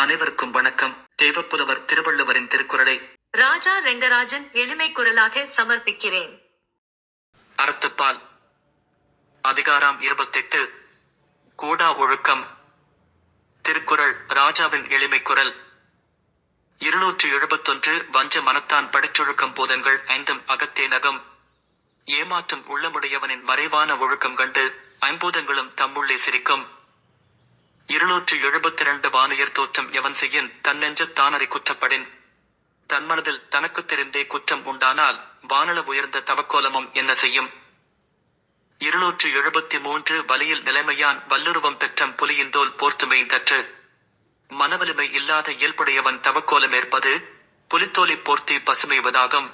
அனைவருக்கும் வணக்கம். தேவப்புலவர் திருவள்ளுவரின் திருக்குறளை ராஜா ரெங்கராஜன் எளிமை குரலாக சமர்ப்பிக்கிறேன். அறத்துப்பால் அதிகாரம் இருபத்தெட்டு கூடா ஒழுக்கம் திருக்குறள் ராஜாவின் எளிமை குரல். இருநூற்று எழுபத்தொன்று வஞ்ச மனத்தான் படைச்சொழுக்கம் போதங்கள் ஐந்தும் அகத்தே நகம். ஏமாற்றும் உள்ளமுடையவனின் மறைவான ஒழுக்கம் கண்டு ஐம்பூதங்களும் தம்முள்ளே சிரிக்கும். இருநூற்று எழுபத்தி இரண்டு வானுயர் தோற்றம் எவன் செய்யின்? தன்னெஞ்ச தானரை குற்றப்படின். தன் மனதில் தனக்கு தெரிந்தே குற்றம் உண்டானால் வானள உயர்ந்த தவக்கோலமும் என்ன செய்யும்? இருநூற்று எழுபத்தி மூன்று வலியில் நிலைமையான் வல்லுருவம் பெற்றம் புலியின்தோல் போர்த்துமை தற்று. மனவலிமை இல்லாத இயல்புடையவன் தவக்கோலம் ஏற்பது புலித்தோலை போர்த்தி பசுமைவதாகும்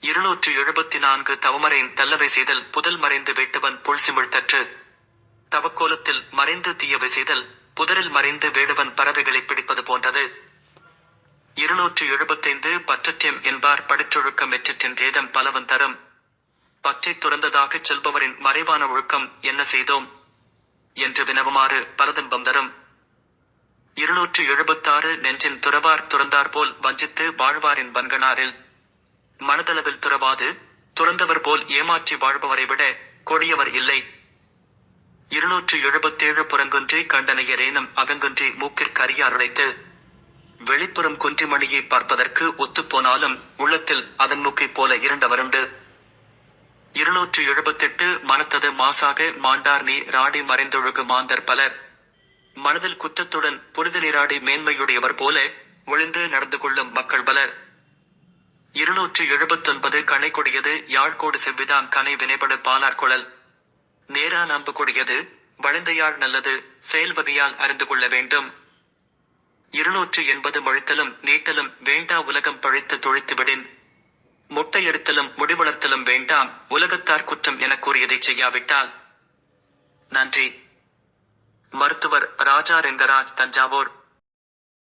இருநூற்று எழுபத்தி நான்கு தவமறையின் தல்லவை செய்தல் புதல் மறைந்து வெட்டுவன் புல்சிமிழ் தற்று. தவக்கோலத்தில் மறைந்து தீயவை செய்தல் புதரில் மறைந்து வேடுவன் பறவைகளை பிடிப்பது போன்றது. இருநூற்று எழுபத்தைந்து பற்றற்றியம் என்பார் படிச்சொழுக்கம் எற்றற்றின் ஏதம் பலவன் தரும். பற்றை துறந்ததாகச் செல்பவரின் மறைவான ஒழுக்கம் என்ன செய்தோம்? என்று வினவுமாறு பலதுன்பம் தரும். இருநூற்று எழுபத்தாறு நெஞ்சின் துறவார் துறந்தார் போல் வஞ்சித்து வாழ்வாரின் வன்கனாரில் மனதளவில் துறவாது துறந்தவர் போல் ஏமாற்றி வாழ்பவரை விட கொடியவர் இல்லை. இருநூற்று எழுபத்தேழு புறங்குன்றி கண்டனையரேனும் அகங்குன்றி மூக்கிற்கு அறியார் வெளிப்புறம் குன்றிமணியை பார்ப்பதற்கு ஒத்துப்போனாலும் உள்ளத்தில் அதன் மூக்கைப் போல இரண்டவருண்டு இருநூற்று எழுபத்தெட்டு மனத்தது மாசாக மாண்டார் நீ ராடி மறைந்தொழுகு மாந்தர் பலர். மனதில் குற்றத்துடன் புனித நீராடி மேன்மையுடையவர் போல ஒளிந்து நடந்து கொள்ளும் மக்கள் பலர். இருநூற்று எழுபத்தொன்பது கனை கொடியது யாழ்கோடு செவ்விதான் கனை வினைபடு பாலார் குழல். நேரா நம்பு கொடியது வளைந்தையாள் நல்லது செயல்வகையால் அறிந்து கொள்ள வேண்டும். இருநூற்று எண்பது மழித்தலும் நீட்டலும் வேண்டா உலகம் பழித்து தொழித்துவிடின். முட்டை எடுத்தலும் முடிவளர்த்தலும் வேண்டாம் உலகத்தார் குற்றம் என கூறியதைச் செய்யாவிட்டால். நன்றி. மருத்துவர் ராஜா ரெங்கராஜ் தஞ்சாவூர்.